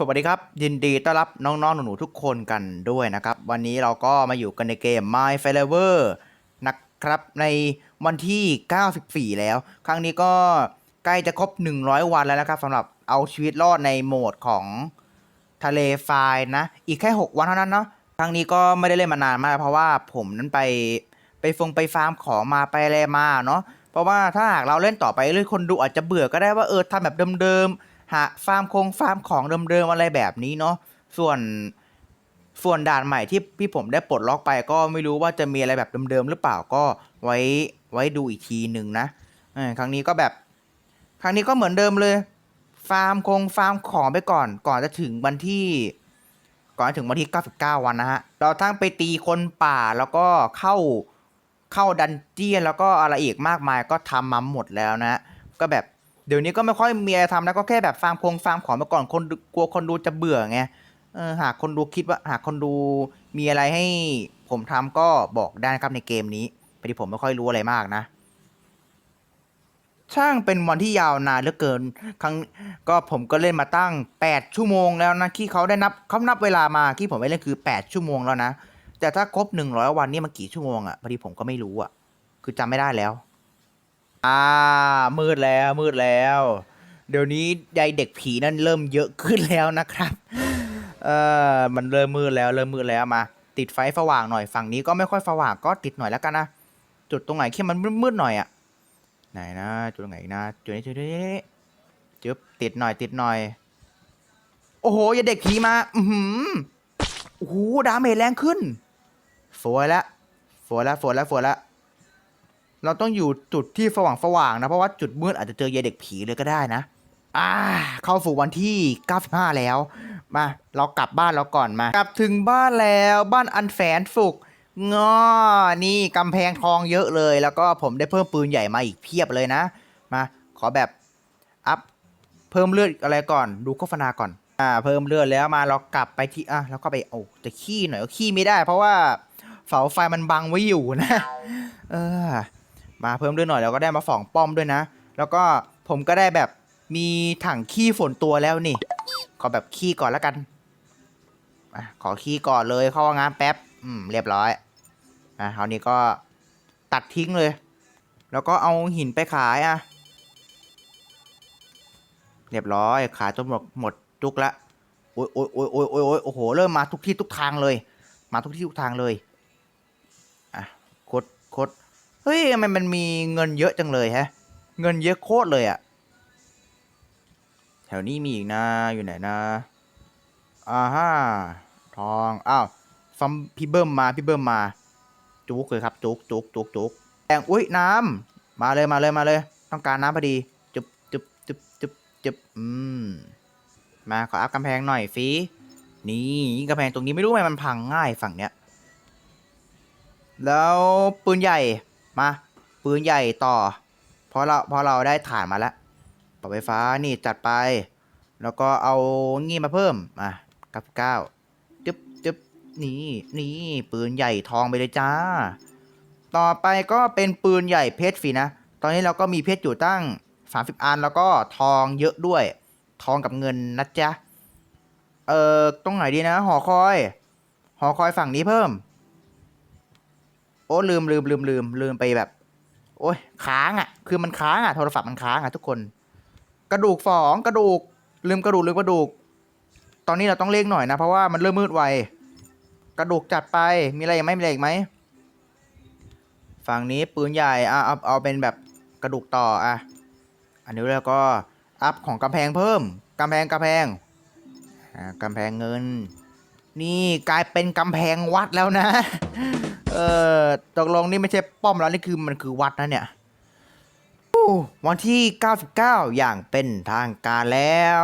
สวัสดีครับ ยินดีต้อนรับน้องๆ หนูๆ ทุกคนกันด้วยนะครับ วันนี้เราก็มาอยู่กันในเกม My f l a v o r นะครับในวันที่ 94 แล้ว ครั้งนี้ก็ใกล้จะครบ 100 วันแล้วนะครับสำหรับเอาชีวิตรอดในโหมดของทะเลทรายนะ อีกแค่ 6 วันเท่านั้นเนาะครั้งนี้ก็ไม่ได้เล่นมานานมาก เพราะว่าผมนั้นไปไปฟงไปฟาร์มของมาไปอะไรมาเนาะเพราะว่าถ้าหากเราเล่นต่อไปเรื่อยคนดูอาจจะเบื่อก็ได้ว่าเออทำแบบเดิมๆ หาฟาร์มคงฟาร์มของเดิมๆอะไรแบบนี้เนาะส่วนส่วนด่านใหม่ที่พี่ผมได้ปลดล็อกไปก็ไม่รู้ว่าจะมีอะไรแบบเดิมๆหรือเปล่าก็ไว้ไว้ดูอีกทีหนึ่งนะครั้งนี้ก็แบบ ครั้งนี้ก็เหมือนเดิมเลย ฟาร์มคงฟาร์มของไปก่อน ก่อนจะถึงวันที่ ก่อนจะถึงวันที่ 99 วันนะฮะ เราทั้งไปตีคนป่าแล้วก็เข้าเข้าดันเจียนแล้วก็อะไรอีกมากมายก็ทำมาหมดแล้วนะ ก็แบบ เดี๋ยวนี้ก็ไม่ค่อยมีอะไรทำนะก็แค่แบบฟาร์มคงฟาร์มของไปก่อนคนกลัวคนดูจะเบื่อไงเออหากคนดูคิดว่าหากคนดูมีอะไรให้ผมทำก็บอกได้นะครับในเกมนี้พอดีผมไม่ค่อยรู้อะไรมากนะ ช่างเป็นวันที่ยาวนานเหลือเกิน ครั้งก็ผมก็เล่นมาตั้ง 8 ชั่วโมงแล้วนะที่เขาได้นับเขานับเวลามาที่ผมไปเล่นคือ 8 ชั่วโมงแล้วนะ แต่ถ้าครบ 100 วันนี่มันกี่ชั่วโมงอะพอดีผมก็ไม่รู้อะคือจำไม่ได้แล้ว อ่า มืดแล้วมืดแล้ว เดี๋ยวนี้ยายเด็กผีนั่นเริ่มเยอะขึ้นแล้วนะครับ เออมันเริ่มมืดแล้วเริ่มมืดแล้วมา ติดไฟสว่างหน่อยฝั่งนี้ก็ไม่ค่อยสว่างก็ติดหน่อยแล้วกันนะจุดตรงไหนที่มันมืดๆหน่อยอะไหนนะจุดตรงไหนนะจุดนี้จุดนี้จึ๊บติดหน่อยติดหน่อย โอ้โหอย่าเด็กผีมา อือหือโอ้โหดาเมจแรงขึ้นสวยแล้วสวยแล้วสวยแล้วสวยแล้ว เราต้องอยู่จุดที่สว่างสว่างๆนะ เพราะว่าจุดมืดอาจจะเจอยายเด็กผีเลยก็ได้นะ อ่า เข้าสู่วันที่ 95 แล้ว มา เรากลับบ้านเราก่อนมา กลับถึงบ้านแล้วบ้านอันแสนสุขงอนี่กำแพงทองเยอะเลย แล้วก็ผมได้เพิ่มปืนใหญ่มาอีกเพียบเลยนะ มาขอแบบอัพเพิ่มเลือดอะไรก่อน ดูโฆษณาก่อน อ่า เพิ่มเลือดแล้วมาเรากลับไปที่อะแล้วก็ไปโอ้จะขี้หน่อยขี้ไม่ได้ เพราะว่าเสาไฟมันบังไว้อยู่นะ เออ มาเพิ่มเลือดหน่อยแล้วก็ได้มาสองป้อมด้วยนะ แล้วก็ผมก็ได้แบบมีถังขี้ฝนตัวแล้วนี่ ขอแบบขี้ก่อนแล้วกันอขอขี้ก่อนเลยเข้าห้องน้ำแป๊บ อืม เรียบร้อย อะคราวนี้ก็ตัดทิ้งเลย แล้วก็เอาหินไปขายอะ เรียบร้อย ขายจนหมดหมดจุกละ โอ้ยโอ้ยโอ้ยโอ้ยโอ้ยโอ้ยโอ้โห เริ่มมาทุกที่ทุกทางเลย มาทุกที่ทุกทางเลย อะ คด คด เฮ้ยทำไมมันมีเงินเยอะจังเลยฮะ เงินเยอะโคตรเลยอะแถวนี้มีอีกนะ อยู่ไหนนะอ่าฮะทอง อ้าวฟัมพี่เบิ้มมา พี่เบิ้มมา จุกเลยครับ จุกจุกจุกจุกแองอุ้ยน้ำ มาเลย มาเลย มาเลย ต้องการน้ำพอดี จุบจุบจุบจุบจุบอืม มาขออัพกำแพงหน่อยฟีนี่กำแพงตรงนี้ไม่รู้ทำไมมันพังง่ายฝั่งเนี้ย แล้วปืนใหญ่ มาปืนใหญ่ต่อ เพราะเราเพราะเราได้ฐานมาแล้วปรับไฟฟ้านี่จัดไป แล้วก็เอางี้มาเพิ่มมากับเก้าจึ๊บจึ๊บนี่นี่ปืนใหญ่ทองไปเลยจ้า ต่อไปก็เป็นปืนใหญ่เพชรฟีนะ ตอนนี้เราก็มีเพชรอยู่ตั้ง 30 อันแล้วก็ทองเยอะด้วย ทองกับเงินนะจ๊ะ เอ่อตรงไหนดีนะ หอคอย หอคอยฝั่งนี้เพิ่ม โอ้ลืมลืมลืมลืมลืมไปแบบ โอ้ยค้างอะ คือมันค้างอะโทรศัพท์มันค้างอะทุกคน กระดูกสองกระดูก ลืมกระดูกลืมกระดูก ตอนนี้เราต้องเร่งหน่อยนะ เพราะว่ามันเริ่มมืดไวกระดูกจัดไปมีอะไรอีกไหมมีอะไรอีกไหมฝั่งนี้ปืนใหญ่อะเอาเอาเป็นแบบกระดูกต่ออะอันนี้แล้วก็อัพของกำแพงเพิ่มกำแพงกำแพงอ่ากำแพงเงิน นี่กลายเป็นกำแพงวัดแล้วนะ ออตกลงนี่ไม่ใช่ป้อมแล้วนี่คือมันคือวัดนะเนี่ยวันที่ 99 อย่างเป็นทางการแล้ว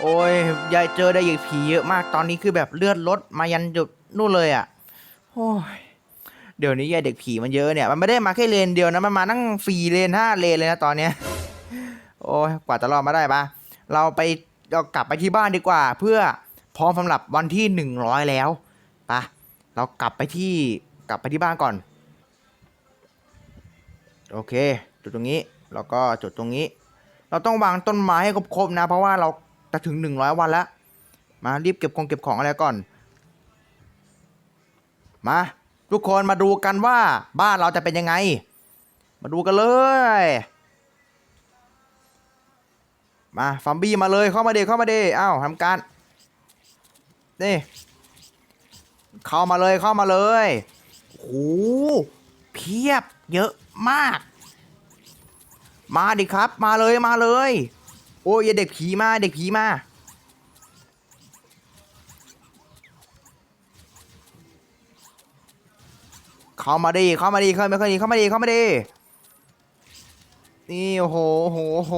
โอ้ยยายเจอได้ยิงผีเยอะมากตอนนี้คือแบบเลือดลดมายันจุดนู่นเลยอะ่ะโอ้ยเดี๋ยวนี้ยายเด็กผีมันเยอะเนี่ยมันไม่ได้มาแค่เลนเดียวนะมันมานั่งฟรีเลนห้าเลนเลยนะตอนเนี้ยโอ้ยกว่าจะรอดมาได้ปะเราไปเรากลับไปที่บ้านดีกว่า เพื่อพร้อมสำหรับวันที่ 100 แล้วปะเรากลับไปที่ กลับไปที่บ้านก่อน โอเค จุดตรงนี้ แล้วก็จุดตรงนี้ เราต้องวางต้นไม้ให้ครบๆนะ เพราะว่าเราจะถึง 100 วันแล้ว มารีบเก็บของเก็บของอะไรก่อน มาทุกคนมาดูกันว่าบ้านเราจะเป็นยังไง มาดูกันเลย มาฟอมบี้มาเลยเข้ามาเดเข้ามาเดอ้าวทำการนี่เข้ามาเลยเข้ามาเลย โอ้โหเพียบเยอะมาก มาดิครับ มาเลยมาเลย โอ้ยเด็กผีมาเด็กผีมาเข้ามาดิเข้ามาดิเข้ามาดิเข้ามาดิเข้ามาดินี่โอ้โหโอ้โหโห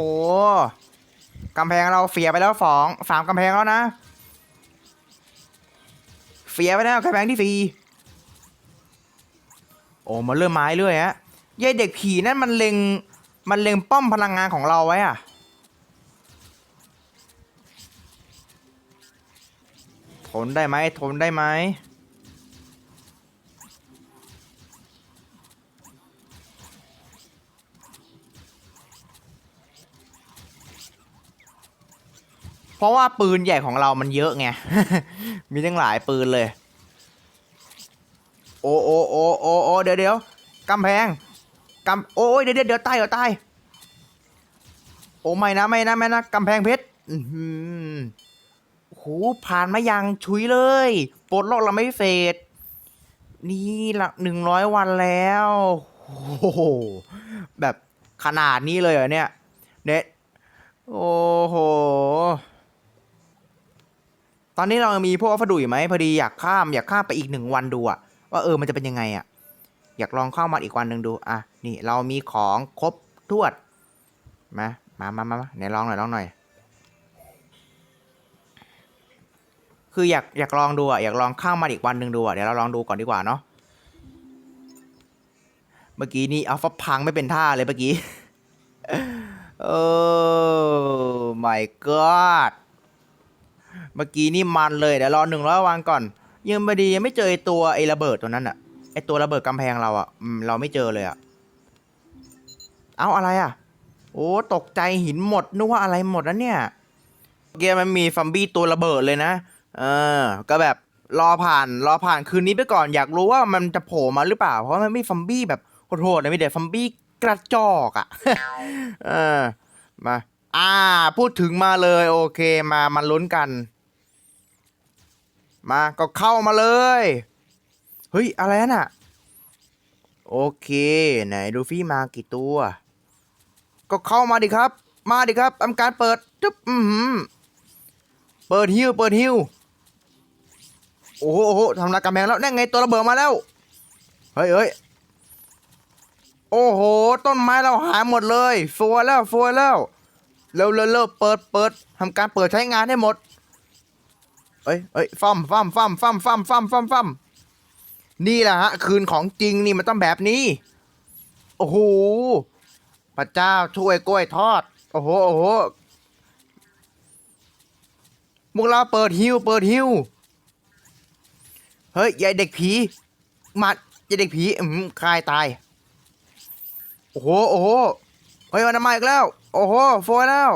กำแพงเราเฟียไปแล้วสองสามกำแพงแล้วนะเฟียไปแล้วกำแพงที่ฟรี โอ้มันเริ่มไม้เรื่อยฮะยายเด็กผีนั่นมันเล็งมันเล็งป้อมพลังงานของเราไว้อะทนได้ไหมทนได้ไหมเพราะว่าปืนใหญ่ของเรามันเยอะไง มีตั้งหลายปืนเลย โอ้โอ้โอ้โอ้โอ้เดี๋ยวเดี๋ยวกำแพงกำโอ้ยเดี๋ยวเดี๋ยวเดี๋ยวตายเดี๋ยวตายโอ้ไม่นะไม่นะไม่นะกำแพงเพชรอื้อหือโหผ่านมายังชุยเลยปลดล็อกเราไม่เฟดนี่หละหนึ่งร้อยวันแล้วโอ้โหแบบขนาดนี้เลยเหรอเนี่ยเน็ตโอ้โหตอนนี้เรามีพวกวัสดุอยู่ไหมพอดีอยากข้ามอยากข้ามไปอีกหนึ่งวันดูอะ ว่าเออมันจะเป็นยังไงอะอยากลองเข้ามาอีกวันหนึ่งดูอะนี่เรามีของครบถ้วนมามามามาไหนลองหน่อยลองหน่อย คืออยากอยากลองดูอะอยากลองข้ามมาอีกวันหนึ่งดูอะเดี๋ยวเราลองดูก่อนดีกว่าเนาะเมื่อกี้นี่อัลฟาพังไม่เป็นท่าเลยเมื่อกี้โอ้ my god เมื่อกี้นี่มันเลยเดี๋ยวรอหนึ่งร้อยวันก่อน ยังไม่ดียังไม่เจอไอตัวไอระเบิดตัวนั้นอะไอตัวระเบิดกำแพงเราอะอืมเราไม่เจอเลยอะเอาอะไรอะโอ้ตกใจหินหมดนึกว่าอะไรหมดนะเนี่ยเกมมันมีฟัมบี้ตัวระเบิดเลยนะ เออ ก็แบบรอผ่านรอผ่านคืนนี้ไปก่อนอยากรู้ว่ามันจะโผล่มาหรือเปล่า เพราะมันไม่ฟัมบี้แบบโหดๆนะมีแต่ฟัมบี้กระจอกอะ เออ มา อ่า พูดถึงมาเลย โอเคมามาลุ้นกัน มาก็เข้ามาเลย เฮ้ย อะไรน่ะ โอเค ไหนดูฟี่มากี่ตัว ก็เข้ามาดิครับ มาดิครับทำการเปิดจุ๊บอือหือเปิดฮิวเปิดฮิวโอ้โหโอ้โหทำลายกำแพงแล้วนั่นไงตัวระเบิดมาแล้ว เฮ้ยเฮ้ยโอ้โห ต้นไม้เราหายหมดเลยฟัวแล้วฟัวแล้ว เร็วเร็วเร็วเปิดเปิดทำการเปิดใช้งานให้หมด เอ้ยเอ้ยฟัมฟัมฟัมฟัมฟัมฟัมฟัมฟัมนี่แหละฮะ คืนของจริงนี่มันต้องแบบนี้ โอ้โหพระเจ้าช่วยกล้วยทอด โอ้โหโอ้โหพวกเราเปิดฮิวเปิดฮิวเฮ้ยยายเด็กผีมายายเด็กผีอืมคายตาย โอ้โหโอ้โหเฮ้ยมันมาอีกแล้ว โอ้โหโฟยแล้ว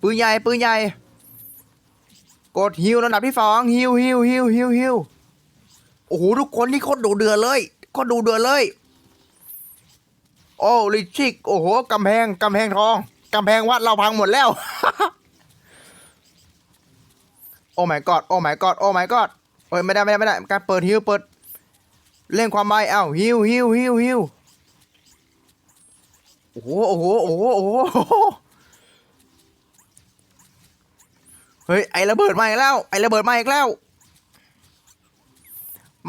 ปืนใหญ่ปืนใหญ่ กดฮิวระดับที่สองฮิวฮิวฮิวฮิวฮิวโอ้โหทุกคนนี่โคตรดูเดือดเลยโคตรดูเดือดเลย โอ้ลิชิกโอ้โหกำแพงกำแพงทองกำแพงวัดเราพังหมดแล้ว โอ้ my god โอ้ my god โอ้ my god โอ้ยไม่ได้ไม่ได้ไม่ได้การเปิดฮิวเปิด เล่นความไวอ้าฮิวฮิวฮิวฮิวโอ้โหโอ้โหโอ้โห เฮ้ยไอระเบิดมาอีกแล้ว ไอระเบิดมาอีกแล้ว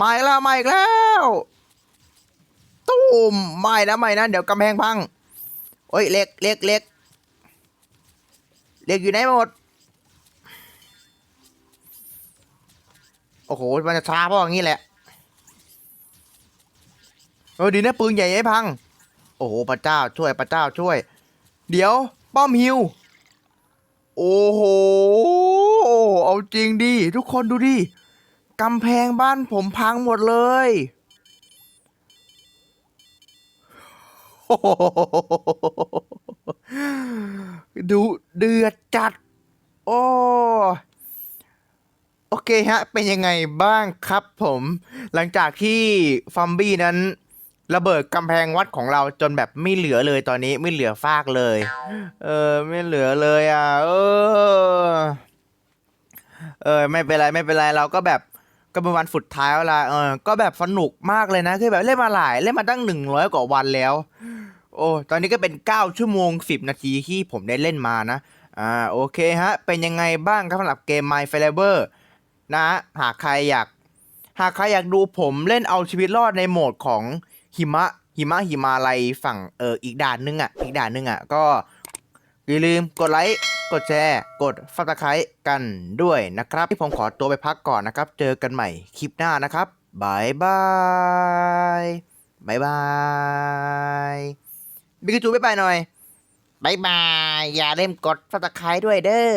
มาอีกแล้วมาอีกแล้วตูมไม่นะไม่นะเดี๋ยวกำแพงพังโอ้ยเล็กเล็กเล็กเล็กอยู่ไหนหมดโอ้โหมันจะช้าเพราะอย่างนี้แหละเออดีนะปืนใหญ่ให้พัง โอ้โหพระเจ้าช่วยพระเจ้าช่วย เดี๋ยว ป้อมฮิว โอ้โห เอาจริงดิทุกคนดูดิกำแพงบ้านผมพังหมดเลยโอ้โหดูเดือดจัด โอ้โอเคฮะ เป็นยังไงบ้างครับผม หลังจากที่ฟอมบี้นั้น ระเบิดกำแพงวัดของเราจนแบบไม่เหลือเลยตอนนี้ไม่เหลือฟากเลย เออ ไม่เหลือเลยอะ เออ เออไม่เป็นไรไม่เป็นไรเราก็แบบก็เป็นวันสุดท้ายแล้วล่ะเออก็แบบสนุกมากเลยนะคือแบบเล่นมาหลายเล่นมาตั้งหนึ่งร้อยกว่าวันแล้ว โอ้ตอนนี้ก็เป็น9ชั่วโมง10นาทีที่ผมได้เล่นมานะอ่าโอเคฮะ เป็นยังไงบ้างครับสำหรับเกม My f a v o r นะหากใครอยาก หากใครอยากดูผมเล่นเอาชีวิตรอดในโหมดของหิมะหิมะหิมาลัยฝั่งเอออีกด่านนึงอะอีกด่านนึงอะก็ อย่าลืมกดไลค์ กดแชร์ กดฟัตไครกันด้วยนะครับ ที่ผมขอตัวไปพักก่อนนะครับ เจอกันใหม่คลิปหน้านะครับบายบายบายบายบิกจูบ๊ายบายหน่อยบายบาย อย่าลืมกดฟัตไครด้วยเด้อ